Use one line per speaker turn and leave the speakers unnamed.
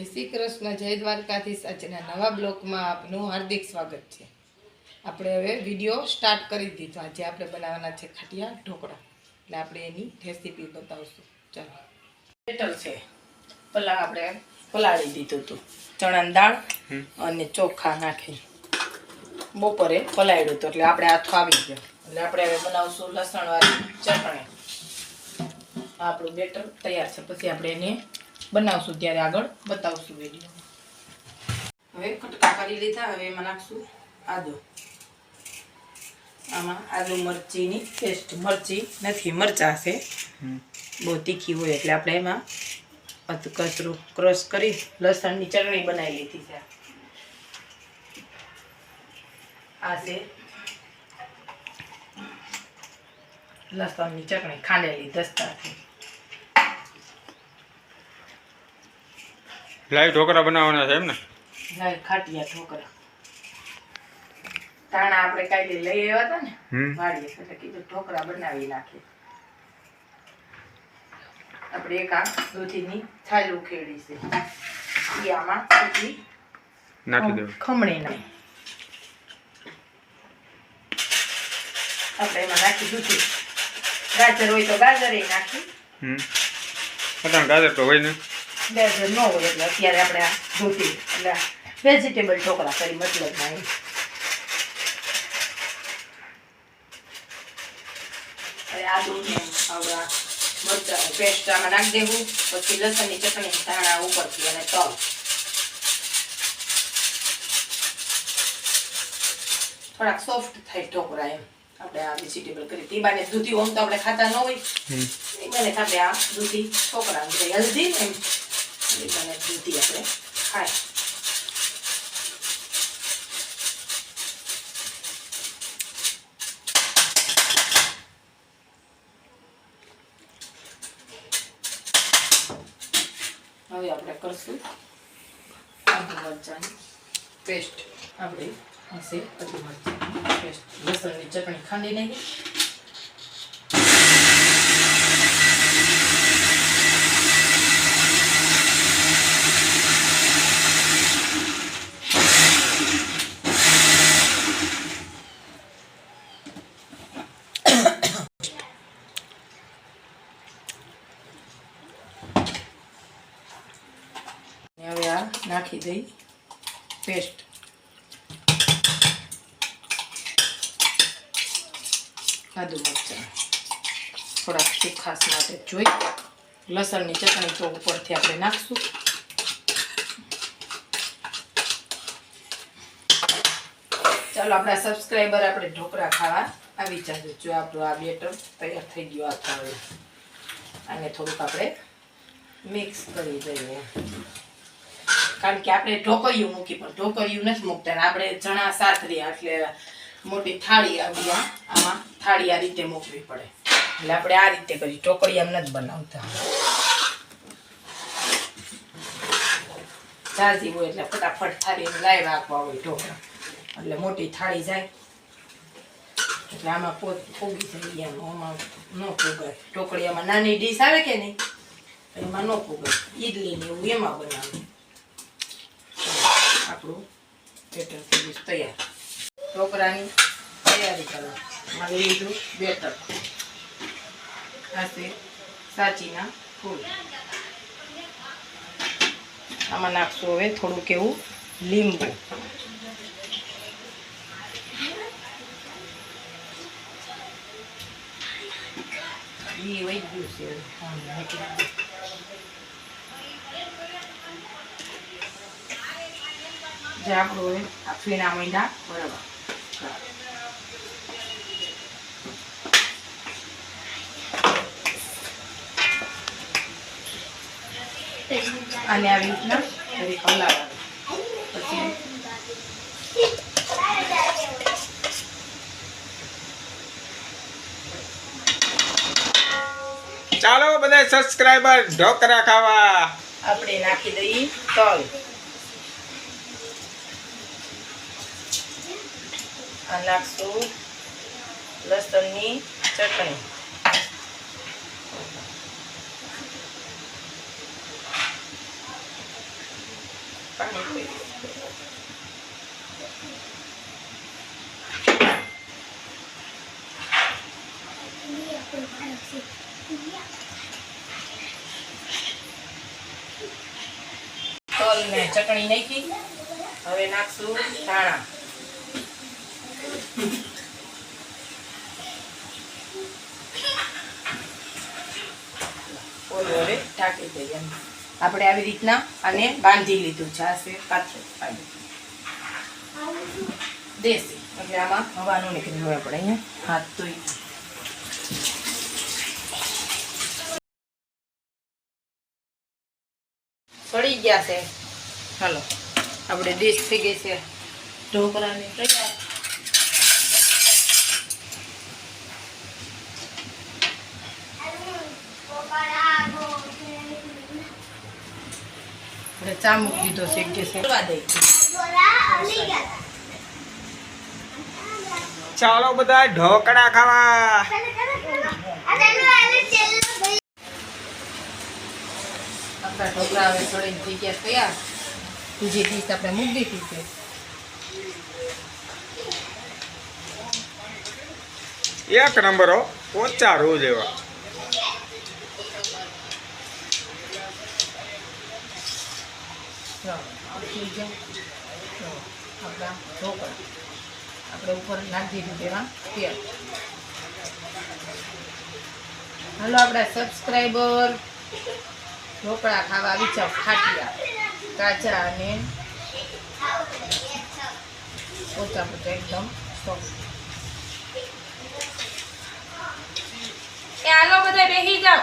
જય શ્રી કૃષ્ણ જય દ્વારકાધીશ. આજના નવા બ્લોકમાં આપનું હાર્દિક સ્વાગત છે. આપણે હવે વીડિયો સ્ટાર્ટ કરી દીધો. આજે આપણે બનાવવાના છે ખાટિયા ઢોકળા. એટલે આપણે એની રેસીપી બતાવશું. ચાલો. બેટર છે. પલા આપણે પલાળી દીધું હતું. ચણાની દાળ અને ચોખા નાખી બપોરે પલાળ્યું હતું. એટલે આપણે હાથો આવી ગયો. એટલે આપણે હવે બનાવશું લસણવાળી ચટણી. આપણું બેટર તૈયાર છે. પછી આપણે એને બનાવશું ત્યારે આગળ બતાવશું વીડિયો હવે કટકા કરી લીધા હવે એમાં નાખશું આદુ. આમાં આદુ મરચીની પેસ્ટ મરચી નથી મરચાં છે. બહુ તીખી હોય એટલે આપણે એમાં કચરું ક્રશ કરી લસણની ચટણી બનાવી લીધી છે. આ છે લસણની ચટણી ખાંડેલી દસ્તાથી
લાઈવ ઢોકળા બનાવવાના છે એમ ને?
લાઈવ ખાટિયા ઢોકરા તાણા આપણે કાલે લઈ આવ્યા હતા ને વાડીએ એટલે કીધું ઢોકળા બનાવી નાખીએ. આપણે એક આ દૂધીની છાલ ઉખેડી છે. ઈ આમાં દૂધી
નાખી દેવું
ખમણી નહીં આપણે એમાં નાખી દૂધી ગાજર હોય તો ગાજર નાખી.
હમ. અટાણ ગાજર તો હોય ને.
ગાજર ન હોય એટલે અત્યારે આપણે આ દૂધી એટલે વેજીટેબલ ઢોકળા કરી મતલબ નહીં હવે આદુ ને આવડા મરચાં પેસ્ટ આમાં નાખી દેવું પછી લસણની ચટણી ધાણા ઉપરથી અને તલ. થોડાક સોફ્ટ થાય ઢોકળા એમ. આપણે આ વેજીટેબલ કરી ટીબાને દૂધી ઓમ તો આપણે ખાતા ન હોય. એ આપણે આ દૂધી છોકરા હેલ્ધી એમ. દૂધી આપણે ખાય હવે આપણે કરશું મરચાની પેસ્ટ આપણે હશે પછી મરચાની પેસ્ટ લસણની ચટણી ખાંડી નાખી ને હવે આ નાખી દઈ. પેસ્ટ આદુ મરચાં. થોડાક તીખાસ માટે જોઈ. લસણની ચટણી તો ઉપરથી આપણે નાખશું. ચાલો, આપણા સબસ્ક્રાઈબર આપણે ઢોકળા ખાવા આવી જજો જો આપણું આ બેટર તૈયાર થઈ ગયો આ થાળી અને થોડુંક આપણે મિક્સ કરી દઈએ. કારણ કે આપણે ઢોકળિયું મૂકી, પણ ઢોકળિયું નથી મૂકતા આપણે ચણા સાતરી એટલે મોટી થાળી આવી આમાં થાળી આ રીતે મૂકવી પડે. એટલે આપણે આ રીતે કરી ઢોકળી એમ નથી બનાવતા. જાજી હોય એટલે ફટાફટ થાળી લાવ્યા આપવા હોય ઢોકળા. એટલે મોટી થાળી જાય. એટલે આમાં પોત ફૂગી જાય એમ, આમાં ન ફૂગાય. ઢોકળીયામાં નાની ડીશ આવે કે નહીં? એમાં ન ફૂગાય. ઈડલી ને એવું એમાં બનાવે આપણું બેટર થઈ તૈયાર. ઢોકળાની તૈયારી કરો મારે લીધું બેટર. આ છે સાચીના ફૂલ. આમાં નાખશું હવે થોડુંક એવું લીંબુ. ઈ વહી ગયું છે હા, નાખી દીધું. જે આપણું હવે ફીણા મીંડા બરાબર. અને આવી રીતના હલાવવાનું પછી
ચાલો બધા સબસ્ક્રાઈબર ઢોક ખાવા.
આપણે નાખી દઈએ તલ. આ નાખશું લસણની ચટણી. તલ ને ચટણી નાખી. હવે નાખશું ધાણા. હવે આપણે આવી રીતના આને બાંધી લીધું છે આ છે દેશી. એટલે આમાં હવાનું નીકળી હોય આપણે અહીંયા. હાથ ધોઈ. પડી ગયા છે. હાલો. આપણે દેશ થઈ ગઈ છે. ઢોકળાની તૈયાર. આપણે ચા મૂકી દીધો છે કે છે. દઈ
ચાલો બધા ઢોકળા ખાવા.
આપણા ઢોકળા હવે તૈયાર બીજી ડીશ આપણે મૂકી દીધી છે.
એક નંબરો પોચા રોજ એવા.
થઈ આપણા ઢોકળા આપણે ઉપર નાખી દીધું એમાં તેલ. હાલો આપણા સબસ્ક્રાઈબર ઢોકળા ખાવા આવી જાવ ખાટિયા કાચા અને પોચા પોચા એકદમ સોફ્ટ એ હાલો બધા બેસી જાઓ.